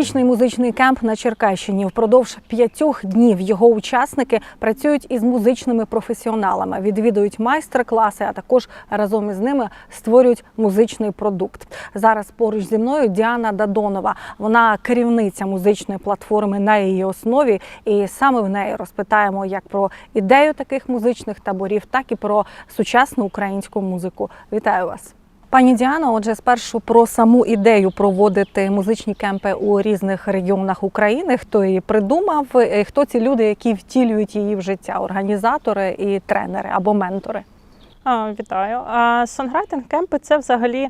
Цьогорічний музичний кемп на Черкащині впродовж п'ятьох днів його учасники працюють із музичними професіоналами, відвідують майстер-класи, а також разом із ними створюють музичний продукт. Зараз поруч зі мною Діана Дадонова. Вона керівниця музичної платформи на її основі, і саме в неї розпитаємо як про ідею таких музичних таборів, так і про сучасну українську музику. Вітаю вас! Пані Діано, отже, спершу про саму ідею проводити музичні кемпи у різних регіонах України. Хто її придумав, хто ці люди, які втілюють її в життя, організатори і тренери або ментори? А, Вітаю. А, Сонграйтинг кемпи це взагалі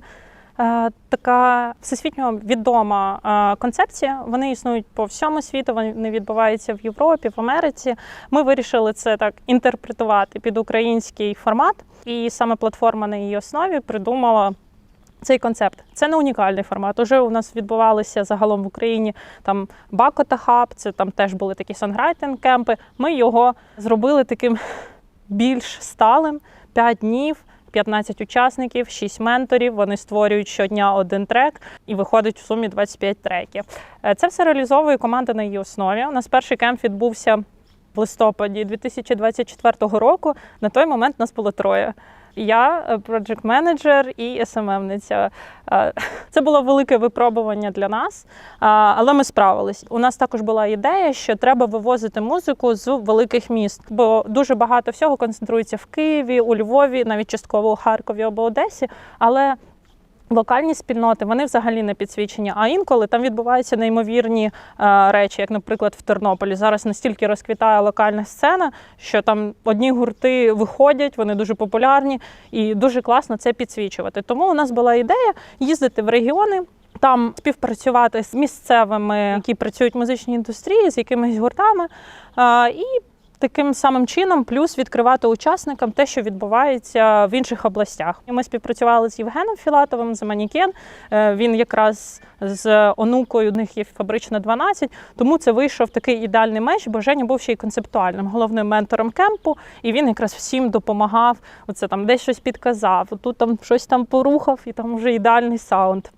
така всесвітньо відома е, концепція. Вони існують по всьому світу. Вони відбуваються в Європі, в Америці. Ми вирішили це так інтерпретувати під український формат, і саме платформа на її основі придумала. Цей концепт це не унікальний формат. Уже у нас відбувалися загалом в Україні там Бако та Хаб, це там теж були такі сонграйтинг кемпи. Ми його зробили таким більш сталим. 5 днів, 15 учасників, 6 менторів. Вони створюють щодня один трек і виходить в сумі 25 треків. Е, Це все реалізовує команда на її основі. У нас перший кемп відбувся в листопаді 2024 року. На той момент нас було троє. Я, проджект менеджер і СММниця. Е, Це було велике випробування для нас, але ми справились. У нас також була ідея, що треба вивозити музику з великих міст, бо дуже багато всього концентрується в Києві, у Львові, навіть частково у Харкові або Одесі. Але локальні спільноти вони взагалі не підсвічені. А інколи там відбуваються неймовірні е, речі, як, наприклад, в Тернополі. Зараз настільки розквітає локальна сцена, що там одні гурти виходять, вони дуже популярні, і дуже класно це підсвічувати. Тому у нас була ідея їздити в регіони. Там співпрацювати з місцевими, які працюють в музичній індустрії, з якимись гуртами, е, і таким самим чином, плюс відкривати учасникам те, що відбувається в інших областях. Ми співпрацювали з Євгеном Філатовим з Манікен. Е, Він якраз з онукою, у них є фабрична 12, тому це вийшов такий ідеальний меч, бо Женя був ще й концептуальним, головним ментором кемпу, і він якраз всім допомагав. Оце там десь щось підказав, тут там щось там порухав, і там вже ідеальний саунд.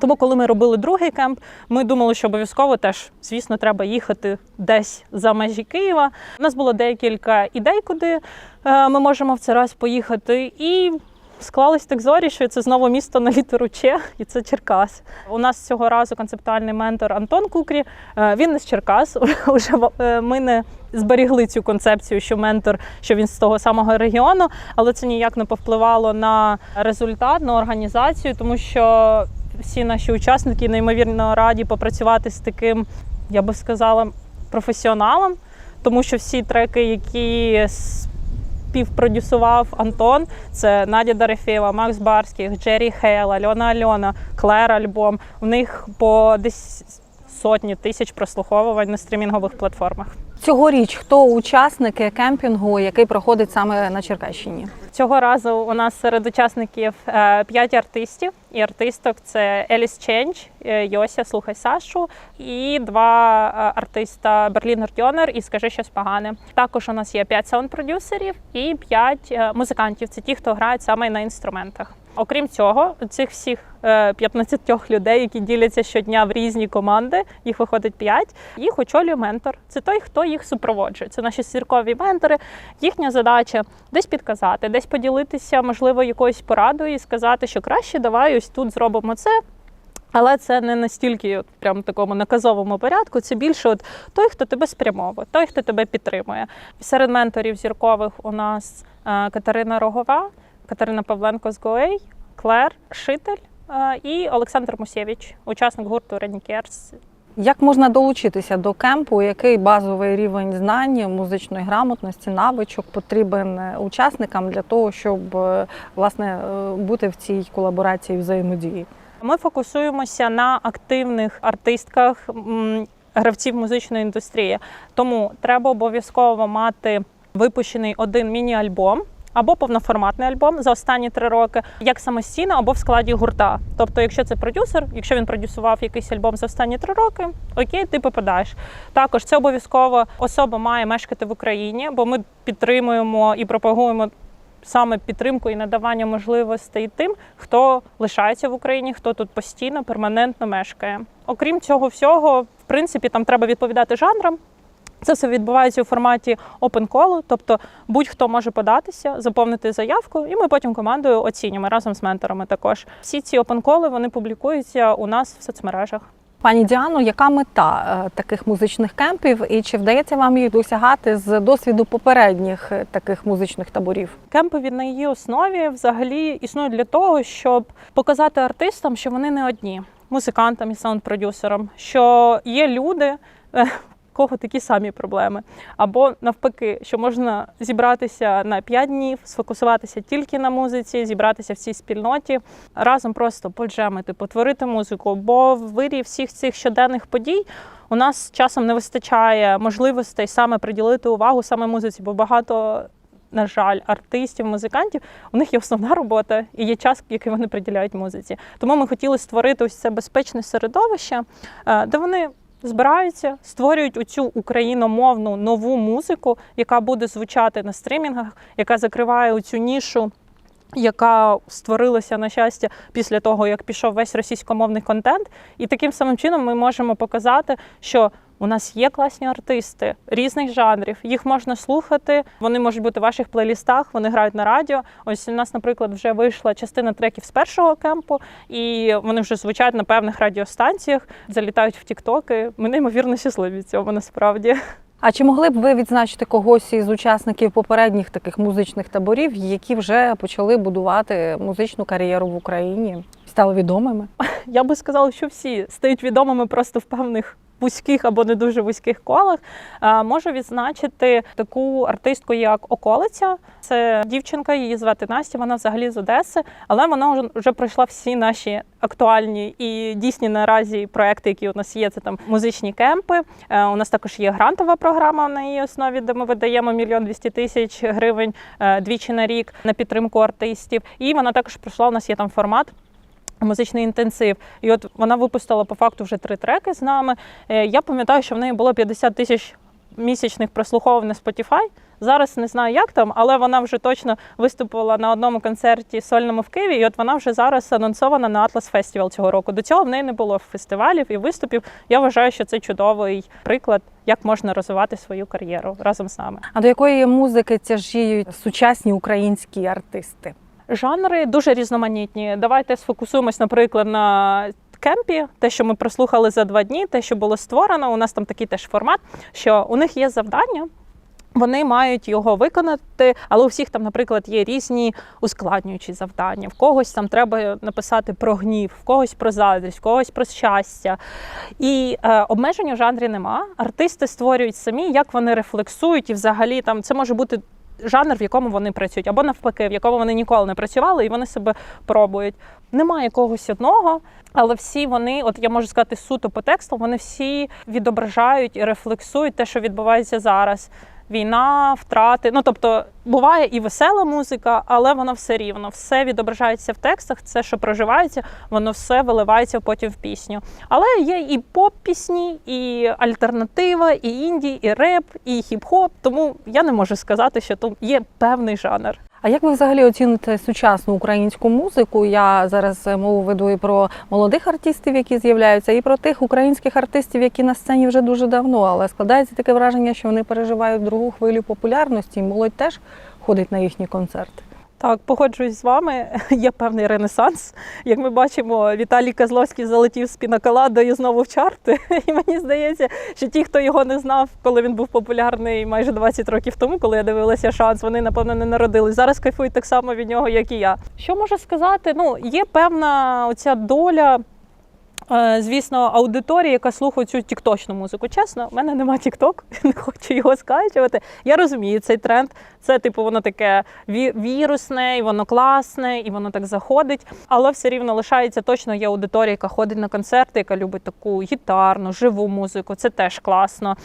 Тому, коли ми робили другий кемп, ми думали, що обов'язково теж, звісно, треба їхати десь за межі Києва. У нас було декілька ідей, куди е, ми можемо в цей раз поїхати. І склались так зорі, що це знову місто на літеру Ч, і це Черкас. У нас цього разу концептуальний ментор Антон Кукрі. Е, Він не з Черкас. Уже е, ми не зберігли цю концепцію, що ментор, що він з того самого регіону, але це ніяк не повпливало на результат, на організацію, тому що всі наші учасники неймовірно раді попрацювати з таким, я би сказала, професіоналом, тому що всі треки, які співпродюсував Антон, це Надя Дорофєва, Макс Барських, Джері Хейл, Альона Альона, Клер альбом. У них по десь сотні тисяч прослуховувань на стрімінгових платформах. Цьогоріч хто учасники кемпінгу, який проходить саме на Черкащині? Цього разу у нас серед учасників е, п'ять артистів і артисток це Еліс Ченч, е, Йося Слухай Сашу і два е, артиста Берлінер Дьонер і Скажи щось погане. Також у нас є п'ять саунд-продюсерів і п'ять музикантів. Це ті, хто грають саме на інструментах. Окрім цього, цих всіх е, 15 людей, які діляться щодня в різні команди, їх виходить 5, їх очолює ментор. Це той, хто їх супроводжує. Це наші зіркові ментори. Їхня задача десь підказати, десь поділитися, можливо, якоюсь порадою і сказати, що краще давай ось тут зробимо це. Але це не настільки от, прям такому наказовому порядку. Це більше от той, хто тебе спрямовує, той, хто тебе підтримує. Серед менторів зіркових у нас е, Катерина Рогова, Катерина Павленко з Гоей, Клер Шитель е, і Олександр Мусєвич, учасник гурту Ренікерс. Як можна долучитися до кемпу? Який базовий рівень знань, музичної грамотності, навичок потрібен е, учасникам для того, щоб е, власне бути в цій колаборації взаємодії? Ми фокусуємося на активних артистках. Гравців музичної індустрії, тому треба обов'язково мати випущений один міні-альбом або повноформатний альбом за останні три роки, як самостійно, або в складі гурта. Тобто, якщо це продюсер, якщо він продюсував якийсь альбом за останні три роки, окей, ти попадаєш. Також це обов'язково особа має мешкати в Україні, бо ми підтримуємо і пропагуємо саме підтримку і надавання можливостей тим, хто лишається в Україні, хто тут постійно, перманентно мешкає. Окрім цього всього, в принципі, там треба відповідати жанрам. Це все відбувається у форматі open call, тобто будь-хто може податися, заповнити заявку, і ми потім командою оцінюємо разом з менторами. Також всі ці open call, вони публікуються у нас в соцмережах. Пані Діано, яка мета е, таких музичних кемпів, і чи вдається вам їх досягати з досвіду попередніх е, таких музичних таборів? Кемпи на її основі взагалі існують для того, щоб показати артистам, що вони не одні, музикантам і саунд-продюсерам, що є люди. Кого такі самі проблеми, або навпаки, що можна зібратися на 5 днів, сфокусуватися тільки на музиці, зібратися в цій спільноті, разом просто поджемити, потворити музику. Бо в вирі всіх цих щоденних подій у нас часом не вистачає можливостей саме приділити увагу саме музиці, бо багато на жаль, артистів, музикантів, у них є основна робота і є час, який вони приділяють музиці. Тому ми хотіли створити ось це безпечне середовище, е, де вони збираються, створюють оцю україномовну нову музику, яка буде звучати на стрімінгах, яка закриває оцю нішу. Яка створилася на щастя після того, як пішов весь російськомовний контент, і таким самим чином ми можемо показати, що у нас є класні артисти різних жанрів. Їх можна слухати. Вони можуть бути в ваших плейлістах, вони грають на радіо. Ось у нас, наприклад, вже вийшла частина треків з першого кемпу, і вони вже звучать на певних радіостанціях, залітають в тіктоки. Ми неймовірно щасливі цього насправді. А чи могли б ви відзначити когось із учасників попередніх таких музичних таборів, які вже почали будувати музичну кар'єру в Україні, стали відомими? Я би сказала, що всі стають відомими просто в певних. Вузьких або не дуже вузьких колах А, можу відзначити таку артистку, як Околиця. Це дівчинка, її звати Настя. Вона взагалі з Одеси, але вона вже пройшла всі наші актуальні і дійсні наразі проекти, які у нас є. Це там музичні кемпи. Е, У нас також є грантова програма на її основі, де ми видаємо мільйон двісті тисяч гривень е, двічі на рік на підтримку артистів. І вона також пройшла. У нас є там формат. Музичний інтенсив, і от вона випустила по факту вже три треки з нами. Е, Я пам'ятаю, що в неї було 50 тисяч місячних прослуховувань на Spotify. Зараз не знаю, як там, але вона вже точно виступила на одному концерті сольному в Києві. І от вона вже зараз анонсована на Atlas Festival цього року. До цього в неї не було фестивалів і виступів. Я вважаю, що це чудовий приклад, як можна розвивати свою кар'єру разом з нами. А до якої музики тяжіють сучасні українські артисти? Жанри дуже різноманітні. Давайте сфокусуємось, наприклад, на кемпі, те, що ми прослухали за два дні, те, що було створено. У нас там такий теж формат, що у них є завдання. Вони мають його виконати, але у всіх там, наприклад, є різні ускладнюючі завдання. В когось там треба написати про гнів, в когось про заздрість, в когось про щастя. І е, обмежень у жанрі нема. Артисти створюють самі, як вони рефлексують, і взагалі там це може бути жанр, в якому вони працюють, або навпаки, в якому вони ніколи не працювали, і вони себе пробують. Немає якогось одного, але всі вони, от я можу сказати, суто по тексту, вони всі відображають і рефлексують те, що відбувається зараз. Війна, втрати. Ну тобто буває і весела музика, але воно все рівно. Все відображається в текстах. Це, що проживається, воно все виливається потім в пісню. Але є і поп-пісні, і альтернатива, і інді, і реп, і хіп-хоп. Тому я не можу сказати, що тут є певний жанр. А як ви взагалі оціните сучасну українську музику? Я зараз е, мову веду і про молодих артистів, які з'являються, і про тих українських артистів, які на сцені вже дуже давно. Але складається таке враження, що вони переживають другу хвилю популярності, і молодь теж ходить на їхні концерти. Так, погоджуюсь з вами. Є певний ренесанс. Як ми бачимо, Віталій Козловський залетів з пінаколадою знову в чарти. І мені здається, що ті, хто його не знав, коли він був популярний майже 20 років тому, коли я дивилася шанс, вони напевно не народились. Зараз кайфують так само від нього, як і я. Що можу сказати? Ну, є певна оця доля. Е, Звісно, аудиторії, яка слухає цю тікточну музику. Чесно, в мене нема тікток, не хочу його скачувати. Я розумію цей тренд. Це типу воно таке вірусне, і воно класне, і воно так заходить. Але все рівно лишається точно є аудиторія, яка ходить на концерти, яка любить таку гітарну, живу музику. Це теж класно.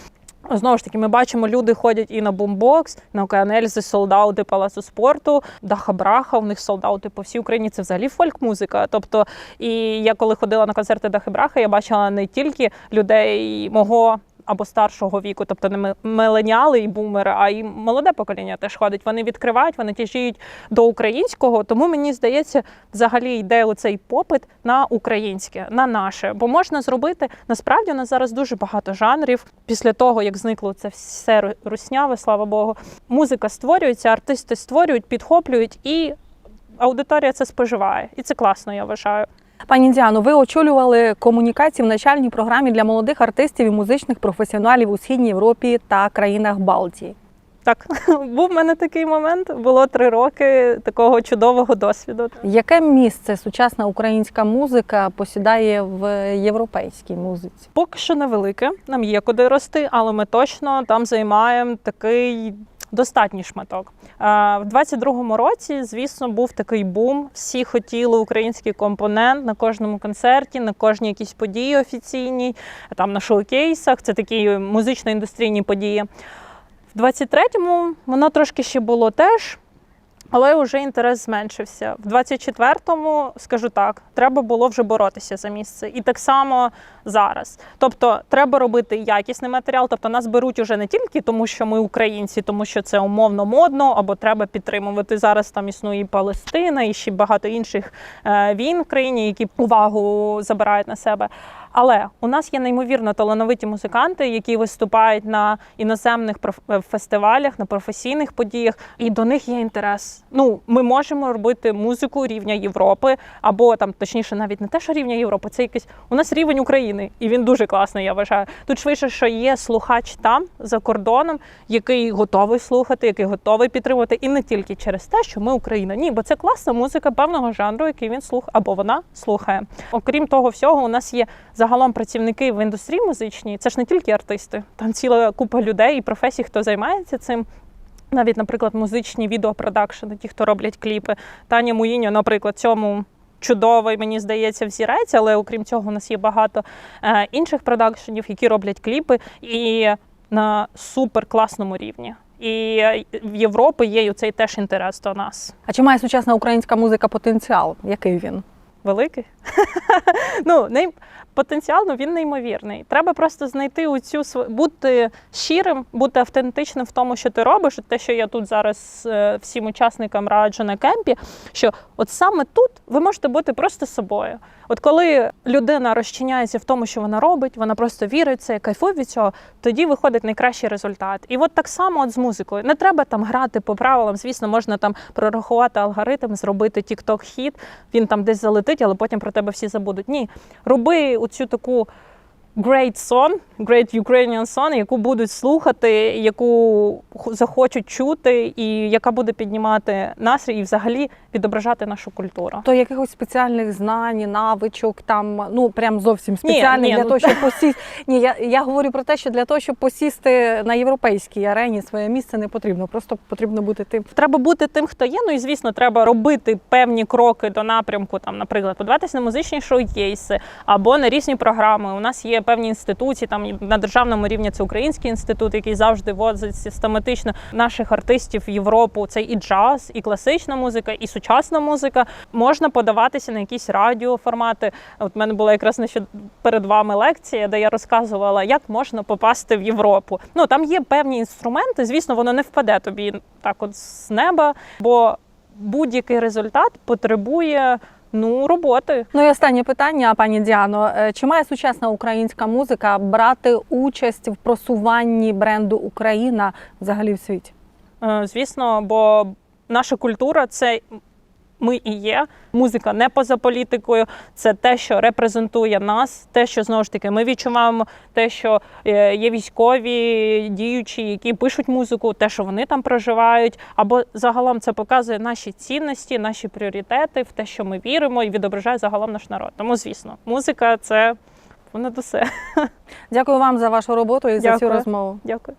Знову ж таки, ми бачимо, люди ходять і на бумбокс, на океанельзи, солдаути палацу спорту, даха браха. У них солдаути по всій Україні. Це взагалі фольк-музика. Тобто, і я коли ходила на концерти Дахи Браха, я бачила не тільки людей мого або старшого віку, тобто не ме- меленіали і бумери, а і молоде покоління теж ходить. Вони відкривають, вони тяжіють до українського. Тому мені здається, взагалі йде оцей попит на українське, на наше. Бо можна зробити насправді у нас зараз дуже багато жанрів. Після того як зникло це все русняве, слава Богу. Музика створюється, артисти створюють, підхоплюють і. Аудиторія це споживає, і це класно, я вважаю. Пані Діано, ви очолювали комунікації в начальній програмі для молодих артистів і музичних професіоналів у східній Європі та країнах Балтії. Так, був в мене такий момент. Було три роки такого чудового досвіду. Яке місце сучасна українська музика посідає в європейській музиці? Поки що невелике, нам є куди рости, але ми точно там займаємо такий. Достатній шматок. В 22-му році, звісно, був такий бум. Всі хотіли український компонент на кожному концерті, на кожній якійсь події офіційній, там на шоукейсах. Це такі музично-індустрійні події. В 23-му воно трошки ще було теж, але вже інтерес зменшився. В 24-му, скажу так, треба було вже боротися за місце. І так само зараз. Тобто, треба робити якісний матеріал. Тобто, нас беруть уже не тільки тому, що ми українці, тому що це умовно модно, або треба підтримувати. Зараз там існує і Палестина, і ще багато інших е, війн в країні, які увагу забирають на себе. Але у нас є неймовірно талановиті музиканти, які виступають на іноземних фестивалях, на професійних подіях, і до них є інтерес. Ну, ми можемо робити музику рівня Європи, або там, точніше, навіть не те, що рівня Європи, це якийсь у нас рівень України, і він дуже класний. Я вважаю. Тут швидше, що є слухач там за кордоном, який готовий слухати, який готовий підтримувати, і не тільки через те, що ми Україна. Ні, бо це класна музика певного жанру, який він слух або вона слухає. Окрім того всього, у нас є загалом працівники в індустрії музичній. Це ж не тільки артисти, там ціла купа людей і професій, хто займається цим. Навіть, наприклад, музичні відеопродакшени, ті, хто роблять кліпи. Таня Муїньо, наприклад, цьому чудовий, мені здається, взірець, але окрім цього, у нас є багато е, інших продакшенів, які роблять кліпи і на супер класному рівні. І е, в Європі є цей теж інтерес до нас. А чи має сучасна українська музика потенціал? Який він? Великий. ну. Потенціал ну, він неймовірний. Треба просто знайти у цю бути щирим, бути автентичним в тому, що ти робиш. Те, що я тут зараз е, всім учасникам раджу на кемпі, що от саме тут ви можете бути просто собою. От коли людина розчиняється в тому, що вона робить, вона просто вірить це, кайфує від цього, тоді виходить найкращий результат. І от так само от з музикою. Не треба там грати по правилам. Звісно, можна там прорахувати алгоритм, зробити TikTok хіт він там десь залетить, але потім про тебе всі забудуть. Ні, роби оцю таку great song, great Ukrainian song, яку будуть слухати, яку захочуть чути, і яка буде піднімати настрій і взагалі відображати нашу культуру. То якихось спеціальних знань, навичок, там ну прям зовсім спеціальних ні, для ну, того, щоб посісти. Ні, я, я говорю про те, що для того, щоб посісти на європейській арені своє місце, не потрібно. Просто потрібно бути тим. Треба бути тим, хто є. Ну і звісно, треба робити певні кроки до напрямку. Там, наприклад, подаватися на музичні шоу-кейси або на різні програми. У нас є певні інституції. Там на державному рівні це український інститут, який завжди возить систематично наших артистів в Європу. Це і джаз, і класична музика, і сучасна музика. Можна подаватися на якісь радіоформати. От в мене була якраз нещод... перед вами лекція, де я розказувала, як можна попасти в Європу. Ну там є певні інструменти. Звісно, воно не впаде тобі так, от з неба, бо будь-який результат потребує ну роботи. Ну і останнє питання, пані Діано. Е, Чи має сучасна українська музика брати участь в просуванні бренду Україна взагалі в світі? Е, Звісно, бо наша культура це. Ми і є музика не поза політикою. Це те, що репрезентує нас, те, що знову ж таки ми відчуваємо, те, що е, є військові діючі, які пишуть музику, те, що вони там проживають, або загалом це показує наші цінності, наші пріоритети, в те, що ми віримо, і відображає загалом наш народ. Тому, звісно, музика це понад усе. Дякую вам за вашу роботу і за цю розмову. Дякую.